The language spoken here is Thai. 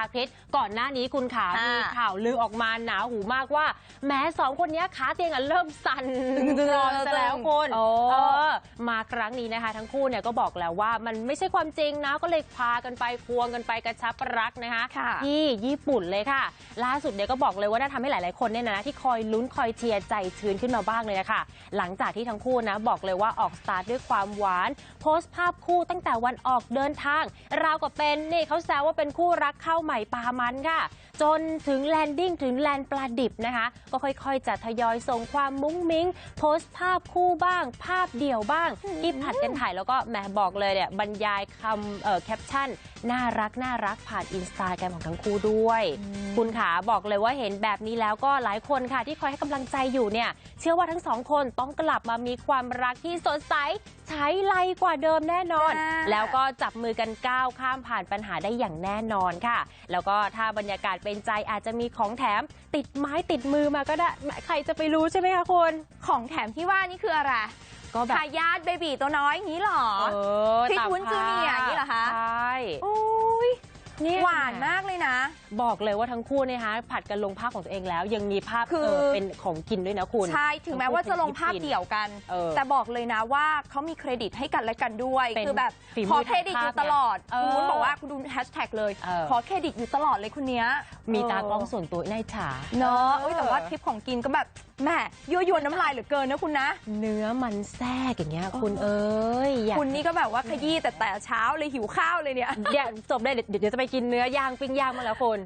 าคริสก่อนหน้านี้คุณขาค่ะมีข่าวลือออกมาหนาหูมากว่าแม้สองคนเนี้ยขาเตียงอะเริ่มสั่นตึงๆร้อนซะแล้วคุณโอ้เออ มาครั้งนี้นะคะ ทั้งคู่เนี่ยก็บอกแล้วว่ามันไม่ใช่ความจริงนะก็เลยพากันไปควงกันไปกระชับรักนะคะค่ะที่ญี่ปุ่นเลยค่ะ ล่าสุดเนี่ยก็บอกเลยว่าน่าทำให้หลายๆคนเนี่ยนะที่คอยลุ้นคอยเชียร์ใจชื้นขึ้นมาบ้างเลยนะคะหลังจากที่ทั้งคู่นะบอกเลยว่าออกสตาร์ทด้วยความหวาน โพสต์ภาพคู่ตั้งแต่วันออกเดินทาง ราวกับเป็นนี่เขาแซวว่าเป็นคู่รักเข้าใหม่ปามันค่ะ จนถึงแลนดิ้งถึงแลนปลาดิบนะคะ ก็ค่อยๆจะทยอยส่งความมุ้งมิ้ง โพสต์ภาพคู่บ้าง ภาพเดี่ยวบ้างที่ผัดกันถ่ายแล้วก็แหมบอกเลยเนี่ยบรรยายคำเอ่อแคปชั่นน่ารักน่ารักผ่านอินสตาแกรมของทั้งคู่ด้วย คุณขาบอกเลยว่าเห็นแบบนี้แล้วก็หลายคนค่ะที่คอยให้กำลังใจอยู่เนี่ยเชื่อว่าทั้งสองคนต้องกลับมามีความรักที่สดใสใช้ไรกว่าเดิมแน่นอนจ้าแล้วก็จับมือกันก้าวข้ามผ่านปัญหาได้อย่างแน่นอนค่ะ แล้วก็ถ้าบรรยากาศเป็นใจอาจจะมีของแถม ติดไม้ติดมือมาก็ได้แหมใครจะไปรู้ใช่ไหมคะคุณ ของแถมที่ว่านี่คืออะไรก็แบบทายาทเบบีตัวน้อยอย่างนี้เหรอเออคริสตามวุ้นจูเนีย หวานมากเลยนะบอกเลยว่าทั้งคู่เนยฮะผัดกันลงภาพของตัวเองแล้วยังมีภาพคือเออเป็นของกินด้วยนะคุณใช่ถึงแม้ว่าจะลงภาพเดี่ยวกันเออแต่บอกเลยนะว่าเขามีเครดิตให้กันและกันด้วยเป็นคือแบบฝีมือขอเครดิตอยู่ตลอดเออคุณวุ้นบอกว่าคุณดูแฮชแท็กเลยเออขอเครดิตอยู่ตลอดเลยคนเนี้ยมีตากล้องส่วนตัวน่าอิจฉาเนาะเออเอ้ยแต่ว่าทริปของกินก็แบบแหมยั่วยวนน้ำลายเหลือเกินนะคุณนะ เนื้อมันแทรกอย่างเงี้ยคุณเอ้ยอยาก คุณนี่ก็แบบว่าขยี้แต่แต่เช้าเลยหิวข้าวเลยเนี่ยจบเลยเดี๋ยวเดี๋ยวจะไปกินเนื้อย่างปิ้งย่างมาแล้วคุณ